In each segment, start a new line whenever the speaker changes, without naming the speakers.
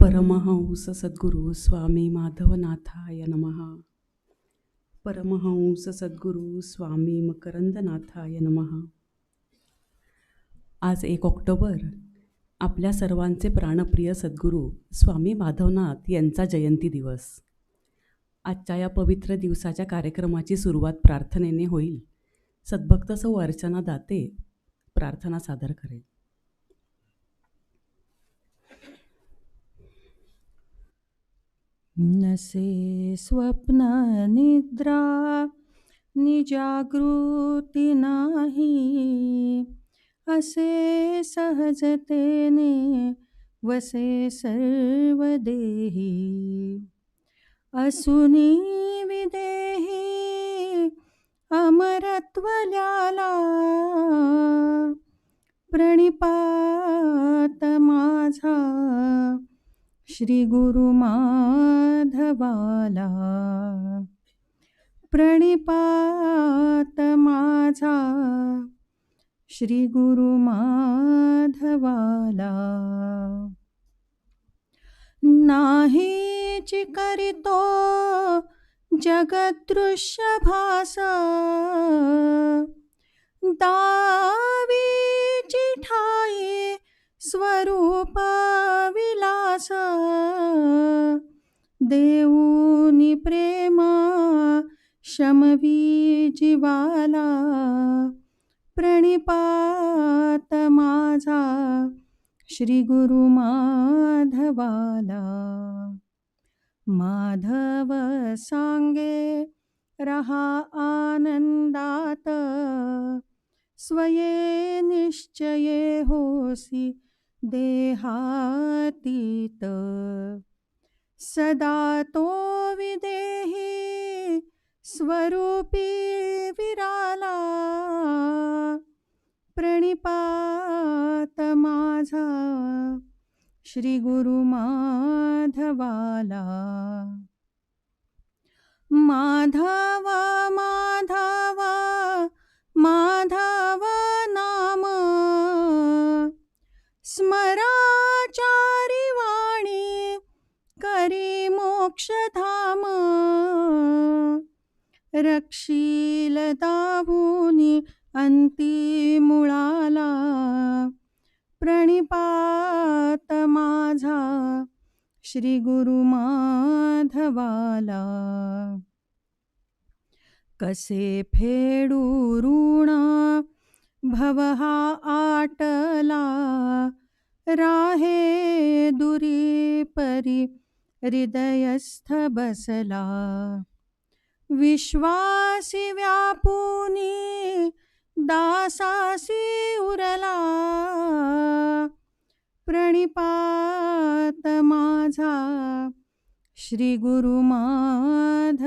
परमहंस सद्गुरू स्वामी माधवनाथाय नमः. परमहंस सद्गुरू स्वामी मकरंदनाथाय नमः. आज एक ऑक्टोबर आपल्या सर्वांचे प्राणप्रिय सद्गुरू स्वामी माधवनाथ यांचा जयंती दिवस. आजच्या या पवित्र दिवसाच्या कार्यक्रमाची सुरुवात प्रार्थनेने होईल. सद्भक्त सौ अर्चना दाते प्रार्थना सादर करेल.
नसे स्वप्न निद्रा निजागृती नाही. असे सहजतेने वसे सर्व देही. असुनी विदेही अमरत्वल्याला प्रणिपात माझा. श्री गुरु माधवाला. प्रणिपात माझा. श्री गुरु माधवाला. नाही चिकरितो जगदृश्य भास दावीची ठाई स्वरूपा विलास देऊनी प्रेमा शमवी जीवाला प्रणिपात माझा श्री गुरु माधवाला. माधव सांगे रहा आनंदात स्वये निश्चये होसी देहातीत. सदा तो विदेही स्वरूपी विराला. प्रणिपात माझा श्री गुरु माधवाला. माधवा माधव माधव स्मराचारी वाणी करी मोक्षधाम। रक्षील दावुनी अंती मुळाला प्रणिपात माझा श्री गुरु माधवाला। कसे फेडू ऋण भव हा आटला राहे दुरी परी हृदयस्थ बसला. विश्वासी व्यापुनी दासासी उरला. प्रणिपात माझा श्री गुरु माधवाला.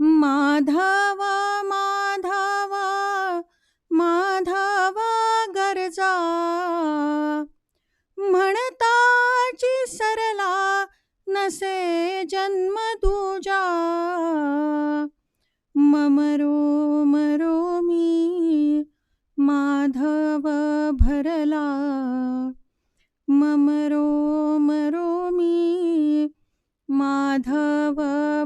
माधवा माधव असे जन्म तुझा मम रोम रोमी माधव भरला। मम रोम रोमी माधव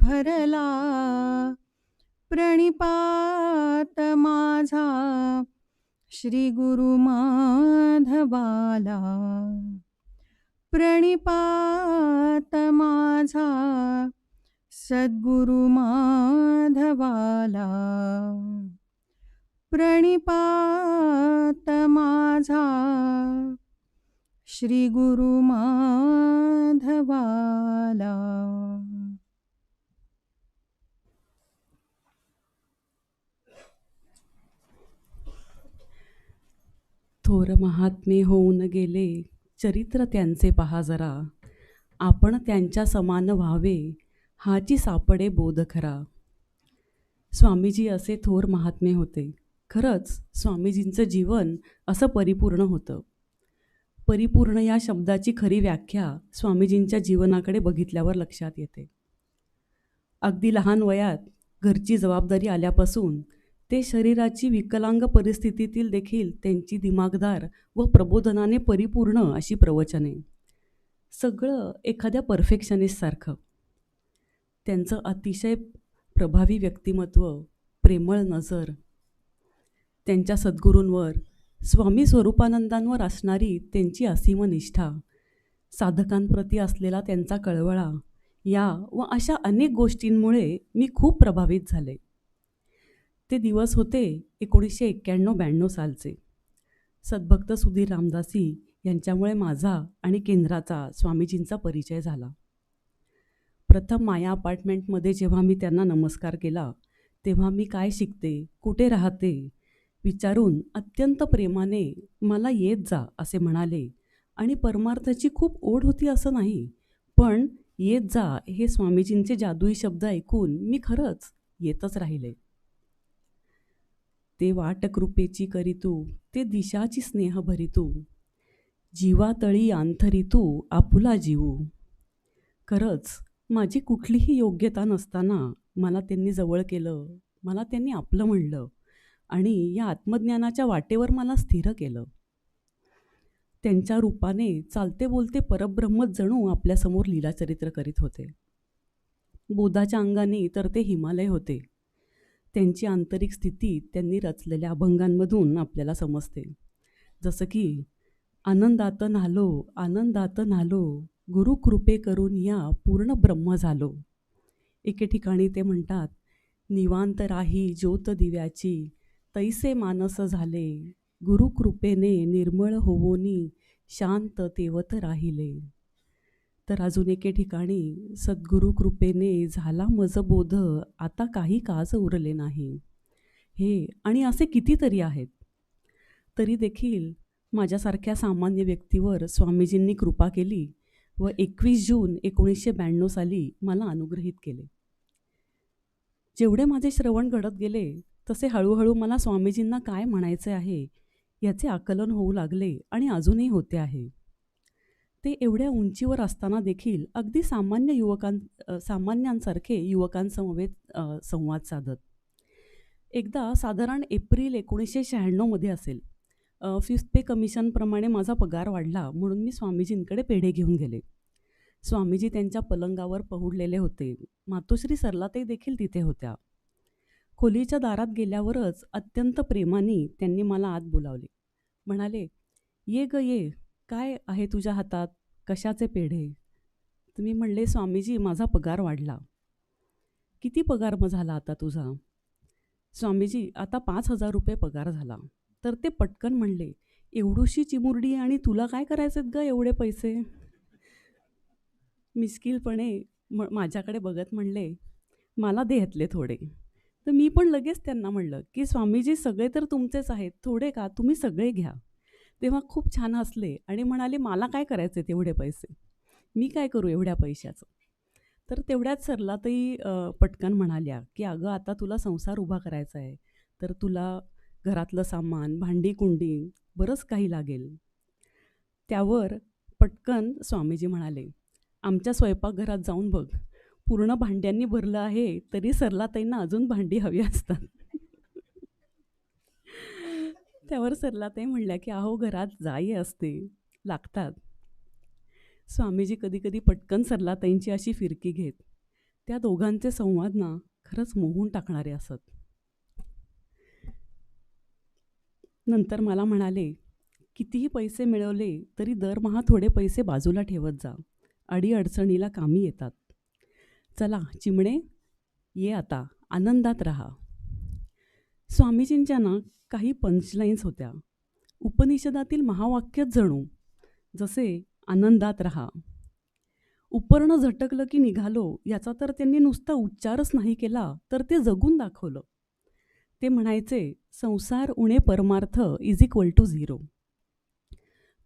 भरला। प्रणिपात माझा श्री गुरु माधवाला। प्रणिपात माझा. श्री गुरु माधवाला.
थोर महात्मे होऊन गेले. चरित्र त्यांचे पहा जरा. आपण त्यांच्या समान व्हावे हाची सापडे बोध खरा. स्वामीजी असे थोर महात्मे होते. खरंच स्वामीजींचं जीवन असं परिपूर्ण होतं. परिपूर्ण या शब्दाची खरी व्याख्या स्वामीजींच्या जीवनाकडे बघितल्यावर लक्षात येते. अगदी लहान वयात घरची जबाबदारी आल्यापासून ते शरीराची विकलांग परिस्थितीतील देखील त्यांची दिमागदार व प्रबोधनाने परिपूर्ण अशी प्रवचने. सगळं एखाद्या परफेक्शनिस्टसारखं त्यांचं अतिशय प्रभावी व्यक्तिमत्व प्रेमळ नजर त्यांच्या सद्गुरूंवर स्वामी स्वरूपानंदांवर असणारी त्यांची असीम निष्ठा. साधकांप्रती असलेला त्यांचा कळवळा या व अशा अनेक गोष्टींमुळे मी खूप प्रभावित झाले. ते दिवस होते एकोणीसशे एक्क्याण्णव ब्याण्णव सालचे. सद्भक्त सुधीर रामदासी यांच्यामुळे माझा आणि केंद्राचा स्वामीजींचा परिचय झाला. प्रथम माया अपार्टमेंटमध्ये जेव्हा मी त्यांना नमस्कार केला तेव्हा मी काय शिकते कुठे राहते विचारून अत्यंत प्रेमाने मला येत जा असे म्हणाले. आणि परमार्थाची खूप ओढ होती असं नाही पण येत जा हे स्वामीजींचे जादुई शब्द ऐकून मी खरंच येतच राहिले. ते वाटकृपेची करीतू ते दिशाची स्नेह भरितू जीवातळी आंथरितू आपुला जीवू. खरंच माझी कुठलीही योग्यता नसताना मला त्यांनी जवळ केलं मला त्यांनी आपलं म्हणलं आणि या आत्मज्ञानाच्या वाटेवर मला स्थिर केलं. त्यांच्या रूपाने चालते बोलते परब्रह्मच जणू आपल्यासमोर लीलाचरित्र करीत होते. बोधाच्या अंगाने तर ते हिमालय होते. त्यांची आंतरिक स्थिती त्यांनी रचलेल्या अभंगांमधून आपल्याला समजते. जसं की आनंदात नालो आनंदात नालो गुरुकृपे करून या पूर्ण ब्रह्म झालो. एके ठिकाणी ते म्हणतात निवांत राही ज्योत दिव्याची तैसे मानस झाले. गुरुकृपेने निर्मळ होवोनी शांत तेवत राहिले. तर अजून एके ठिकाणी सद्गुरु कृपेने झाला मज बोध आता काही काज उरले नाही. हे आणि असे कितीतरी आहेत. तरी देखील माझ्यासारख्या सामान्य व्यक्तीवर स्वामीजींनी कृपा केली व एकवीस जून एकोणीसशे ब्याण्णव साली मला अनुग्रहित केले. जेवढे माझे श्रवण घडत गेले तसे हळूहळू मला स्वामीजींना काय म्हणायचे आहे याचे आकलन होऊ लागले आणि अजूनही होते आहे. ते एवढ्या उंचीवर असताना देखील अगदी सामान्य युवकां सामान्यांसारखे युवकांसमवेत संवाद साधत. एकदा साधारण एप्रिल एकोणीसशे शहाण्णवमध्ये असेल. फिफ्थ पे कमिशनप्रमाणे माझा पगार वाढला म्हणून मी स्वामीजींकडे पेढे घेऊन गेले. स्वामीजी त्यांच्या पलंगावर पहुडलेले होते. मातोश्री सरलाताई देखील तिथे होत्या. खोलीच्या दारात गेल्यावरच अत्यंत प्रेमाने त्यांनी मला आत बोलावले. म्हणाले ये ग ये काय आहे तुझ्या हातात? कशाचे पेढे तुम्ही म्हणले स्वामीजी माझा पगार वाढला. किती पगार मग झाला आता तुझा? स्वामीजी आता पाच हजार रुपये पगार झाला. तर ते पटकन म्हणले एवढूशी चिमुरडी आणि तुला काय करायचेत ग एवढे पैसे? मिस्किलपणे म माझ्याकडे बघत म्हणले मला दे थोडे. तर मी पण लगेच त्यांना म्हणलं की स्वामीजी सगळे तर तुमचेच आहेत. थोडे का? तुम्ही सगळे घ्या. तेव्हा खूप छान हसले आणि म्हणाले मला काय करायचे तेवढे पैसे? मी काय करू एवढ्या पैशाचं? तर तेवढ्याच सरलातही पटकन म्हणाल्या की अगं आता तुला संसार उभा करायचा आहे. तर तुला घरातलं सामान भांडी कुंडी बरंच काही लागेल. त्यावर पटकन स्वामीजी म्हणाले आमच्या स्वयंपाकघरात जाऊन बघ. पूर्ण भांड्यांनी भरलं आहे तरी सरलाताईंना अजून भांडी हवी असतात. त्यावर सरलाताई म्हणल्या की अहो घरात जाई असते लागतात. स्वामीजी कधी कधी पटकन सरलाताईंची अशी फिरकी घेत. त्या दोघांचे संवाद ना खरंच मोहून टाकणारे असत. नंतर मला म्हणाले कितीही पैसे मिळवले तरी दरमहा थोडे पैसे बाजूला ठेवत जा. अडीअडचणीला कामी येतात. चला चिमणे ये आता. आनंदात राहा. स्वामीजींच्या ना काही पंचलाईन्स होत्या. उपनिषदातील महावाक्यच जणू. जसे आनंदात राहा. उपर्ण झटकलं की निघालो याचा तर त्यांनी नुसता उच्चारच नाही केला तर ते जगून दाखवलं. ते म्हणायचे संसार उणे परमार्थ इज इक्वल टू झिरो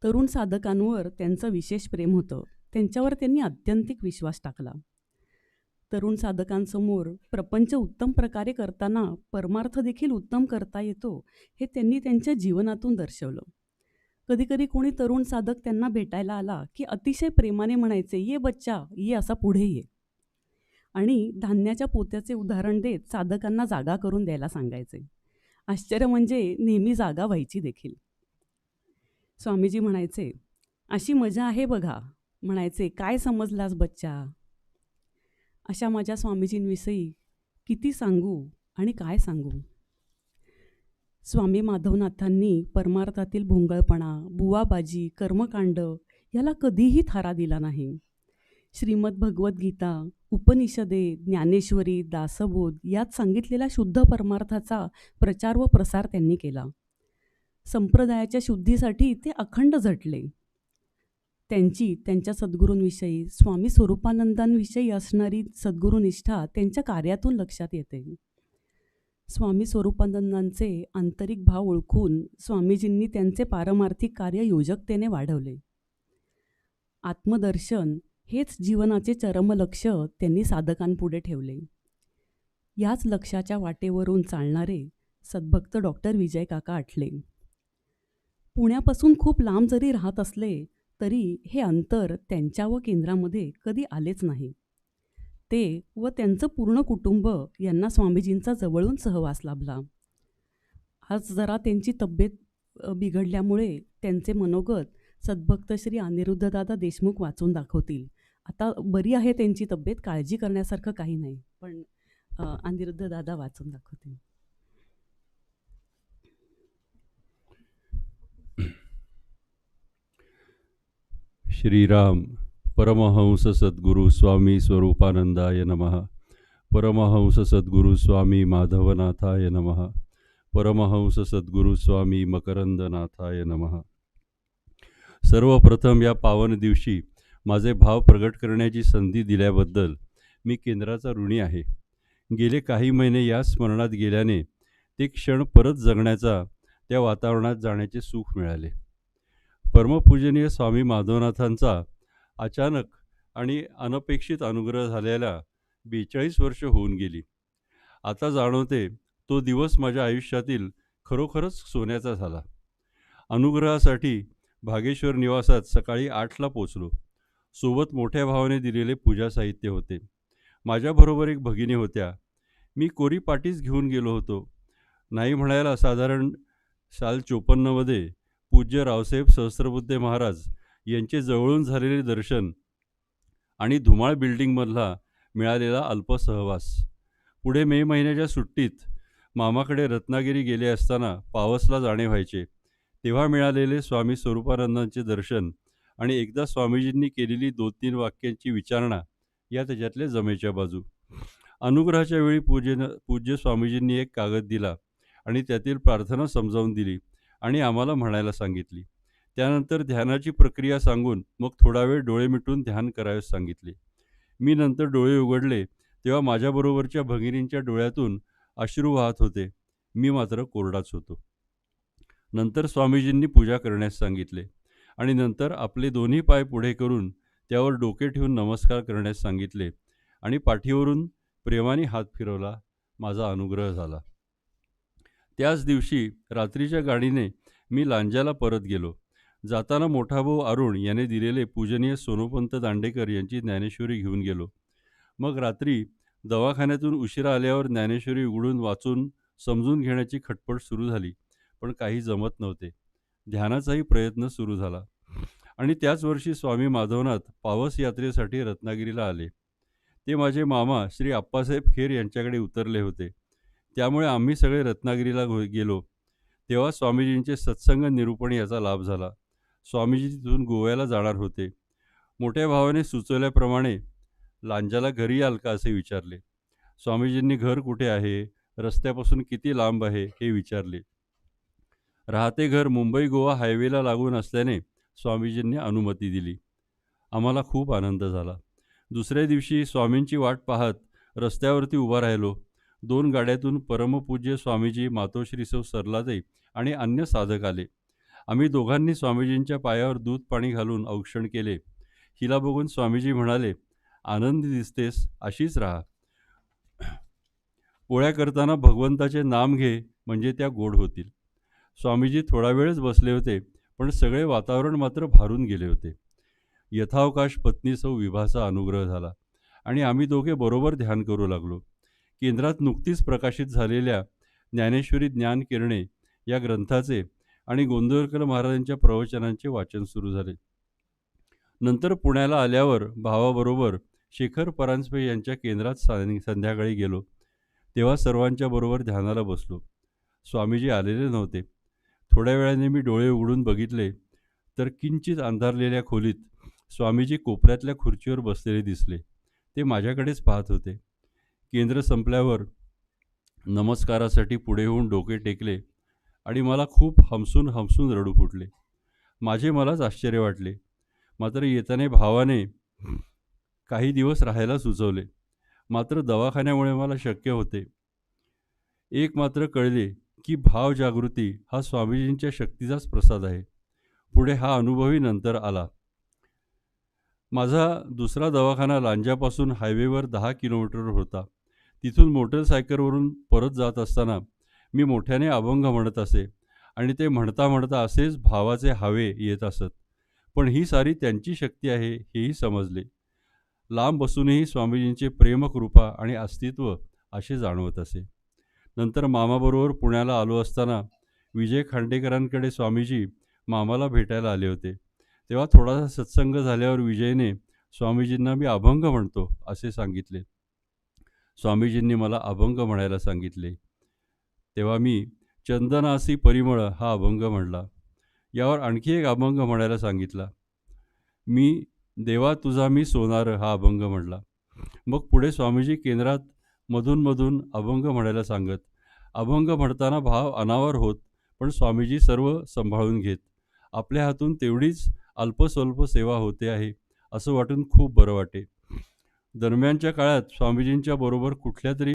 तरुण साधकांवर त्यांचं विशेष प्रेम होतं. त्यांच्यावर त्यांनी आत्यंतिक विश्वास टाकला. तरुण साधकांसमोर प्रपंच उत्तम प्रकारे करताना परमार्थ देखील उत्तम करता येतो हे त्यांनी त्यांच्या जीवनातून दर्शवलं. कधीकधी कोणी तरुण साधक त्यांना भेटायला आला की अतिशय प्रेमाने म्हणायचे ये बच्चा ये असा पुढे ये. आणि धान्याच्या पोत्याचे उदाहरण देत साधकांना जागा करून द्यायला सांगायचे. आश्चर्य म्हणजे नेहमी जागा व्हायची देखील. स्वामीजी म्हणायचे अशी मजा आहे बघा. म्हणायचे काय समजलास बच्चा? अशा माझ्या स्वामीजींविषयी किती सांगू आणि काय सांगू? स्वामी माधवनाथांनी परमार्थातील भोंगळपणा बुवाबाजी कर्मकांड याला कधीही थारा दिला नाही. श्रीमद भगवद्गीता उपनिषदे ज्ञानेश्वरी दासबोध यात सांगितलेल्या शुद्ध परमार्थाचा प्रचार व प्रसार त्यांनी केला. संप्रदायाच्या शुद्धीसाठी ते अखंड झटले. त्यांची त्यांच्या सद्गुरूंविषयी स्वामी स्वरूपानंदांविषयी असणारी सद्गुरुनिष्ठा त्यांच्या कार्यातून लक्षात येते. स्वामी स्वरूपानंदांचे आंतरिक भाव ओळखून स्वामीजींनी त्यांचे पारमार्थिक कार्य योजकतेने वाढवले. आत्मदर्शन हेच जीवनाचे चरमलक्ष त्यांनी साधकांपुढे ठेवले. याच लक्षाच्या वाटेवरून चालणारे सद्भक्त डॉक्टर विजय काका आठले. पुण्यापासून खूप लांब जरी राहत असले तरी हे अंतर त्यांच्या व केंद्रामध्ये कधी आलेच नाही. ते व त्यांचं पूर्ण कुटुंब यांना स्वामीजींचा जवळून सहवास लाभला. आज जरा त्यांची तब्येत बिघडल्यामुळे त्यांचे मनोगत सद्भक्त श्री अनिरुद्धदादा देशमुख वाचून दाखवतील. आता बरी आहे त्यांची तब्येत काळजी करण्यासारखं काही नाही पण अनिरुद्धदादा वाचून दाखवतील.
श्रीराम परमहंस सद्गुरू स्वामी स्वरूपानंदाय नमः। परमहंस सद्गुरू स्वामी माधवनाथाय नमः। परमहंस सद्गुरू स्वामी मकरंदनाथाय नमः। सर्वप्रथम या पावन दिवशी माझे भाव प्रगट करण्याची संधी दिल्याबद्दल मी केंद्राचा ऋणी आहे. गेले काही महिने या स्मरणात गेल्याने ते क्षण परत जगण्याचा त्या वातावरणात जाण्याचे सुख मिळाले. परमपूजनीय स्वामी माधवनाथांचा अचानक आणि अनपेक्षित अनुग्रह झालेला बेचाळीस वर्ष होऊन गेली. आता जाणवते तो दिवस माझ्या आयुष्यातील खरोखरच सोन्याचा झाला. अनुग्रहासाठी भागेश्वर निवासात सकाळी आठला पोचलो सोबत मोठ्या भावाने दिलेले पूजा साहित्य होते. माझ्याबरोबर एक भगिनी होत्या. मी कोरी पाटीच घेऊन गेलो होतो. नाही म्हणायला साधारण साल चोपन्नमध्ये पूज्य रावसाहेब सहस्त्रबुद्धे महाराज यांचे जवळून झालेले दर्शन आणि धुमाळ बिल्डिंगमधला मिळालेला अल्प सहवास. पुढे मे महिन्याच्या सुट्टीत मामाकडे रत्नागिरी गेले असताना पावसला जाणे व्हायचे. तेव्हा मिळालेले स्वामी स्वरूपानंदांचे दर्शन आणि एकदा स्वामीजींनी केलेली दोन तीन वाक्यांची विचारणा या त्याच्यातल्या जमेच्या बाजू. अनुग्रहाच्या वेळी पूजेन पूज्य स्वामीजींनी एक कागद दिला आणि त्यातील प्रार्थना समजावून दिली. आणि आम्हाला म्हणायला सांगितली. त्यानंतर ध्यानाची प्रक्रिया सांगून मग थोडा वेळ डोळे मिटून ध्यान करावयास सांगितले. मी नंतर डोळे उघडले तेव्हा माझ्याबरोबरच्या भगिनींच्या डोळ्यातून अश्रू वाहत होते. मी मात्र कोरडाच होतो. नंतर स्वामीजींनी पूजा करण्यास सांगितले आणि नंतर आपले दोन्ही पाय पुढे करून त्यावर डोके ठेवून नमस्कार करण्यास सांगितले आणि पाठीवरून प्रेमाने हात फिरवला. माझा अनुग्रह झाला. त्याच दिवशी रात्रीच्या गाडीने मी लांजाला परत गेलो. जाताना मोठा भाऊ अरुण याने दिलेले पूजनीय सोनोपंत दांडेकर यांची ज्ञानेश्वरी घेऊन गेलो. मग रात्री दवाखान्यातून उशिरा आल्यावर ज्ञानेश्वरी उघडून वाचून समजून घेण्याची खटपट सुरू झाली पण काही जमत नव्हते. ध्यानाचाही प्रयत्न सुरू झाला. आणि त्याच वर्षी स्वामी माधवनाथ पावस यात्रेसाठी रत्नागिरीला आले. ते माझे मामा श्री आप्पासाहेब खेर यांच्याकडे उतरले होते. त्यामुळे आम्ही सगळे रत्नागिरीला गेलो. तेव्हा स्वामीजींचे सत्संग निरूपण याचा लाभ झाला. स्वामीजी तिथून गोव्याला जाणार होते. मोठ्या भावाने सुचवल्याप्रमाणे लांजाला घरी याल का असे विचारले. स्वामीजींनी घर कुठे आहे? रस्त्यापासून किती लांब आहे? हे विचारले. राहते घर मुंबई गोवा हायवेला लागून असल्याने स्वामीजींनी अनुमती दिली. आम्हाला खूप आनंद झाला. दुसऱ्या दिवशी स्वामींची वाट पाहत रस्त्यावरती उभा राहिलो. दोन गाड्यातून परमपूज्य स्वामीजी मातोश्री सौ सरलादे आणि अन्य साधक आले. आम्ही दोघांनी स्वामीजींच्या पायावर दूध पाणी घालून औक्षण केले. हिला बघून स्वामीजी म्हणाले आनंदी दिसतेस अशीच राहा. पोळ्या करताना भगवंताचे नाम घे म्हणजे त्या गोड होतील. स्वामीजी थोडा वेळच बसले होते पण सगळे वातावरण मात्र भारून गेले होते. यथावकाश पत्नी सौ विभाचा अनुग्रह झाला आणि आम्ही दोघे बरोबर ध्यान करू लागलो. केंद्रात नुकतीच प्रकाशित झालेल्या ज्ञानेश्वरी ज्ञान किरणे या ग्रंथाचे आणि गोंदवलकर महाराजांच्या प्रवचनांचे वाचन सुरू झाले. नंतर पुण्याला आल्यावर भावाबरोबर शेखर परांजपे यांच्या केंद्रात संध्याकाळी गेलो. तेव्हा सर्वांच्या बरोबर ध्यानाला बसलो. स्वामीजी आलेले नव्हते. थोड्या वेळाने मी डोळे उघडून बघितले तर किंचित अंधारलेल्या खोलीत स्वामीजी कोपऱ्यातल्या खुर्चीवर बसलेले दिसले. ते माझ्याकडेच पाहत होते. केंद्र संपल्यावर नमस्कारासाठी पुढे होऊन डोके टेकले आणि मला खूप हमसून हमसून रडू फुटले. माझे मलाच आश्चर्य वाटले. मात्र येताने भावाने काही दिवस राहायला सुचवले. मात्र दवाखान्यामुळे मला शक्य होते. एक मात्र कळले की भाव जागृती हा स्वामीजींच्या शक्तीचाच प्रसाद आहे. पुढे हा अनुभवही नंतर आला. माझा दुसरा दवाखाना लांजापासून हायवेवर दहा किलोमीटर होता. तिथून मोटरसायकलवरून परत जात असताना मी मोठ्याने अभंग म्हणत असे आणि ते म्हणता म्हणता असेच भावाचे हावे येत असत. पण ही सारी त्यांची शक्ती आहे हेही समजले. लांब बसूनही स्वामीजींचे प्रेमकृपा आणि अस्तित्व असे जाणवत असे. नंतर मामाबरोबर पुण्याला आलो असताना विजय खांडेकरांकडे स्वामीजी मामाला भेटायला आले होते. तेव्हा थोडासा सत्संग झाल्यावर विजयने स्वामीजींना मी अभंग म्हणतो असे सांगितले. स्वामीजींनी मला अभंग म्हणायला सांगितले. तेव्हा मी चंदनासी परिमळ हा अभंग म्हणला. यावर आणखी एक अभंग म्हणायला सांगितला. मी देवा तुझा मी सोनार हा अभंग म्हणला. मग पुढे स्वामीजी केंद्रात मधून मधून अभंग म्हणायला सांगत. अभंग म्हणताना भाव अनावर होत पण स्वामीजी सर्व सांभाळून घेत. आपल्या हातून तेवढीच अल्पस्वल्प सेवा होते आहे असं वाटून खूप बरं वाटे. दरम्यानच्या काळात स्वामीजींच्या बरोबर कुठल्या तरी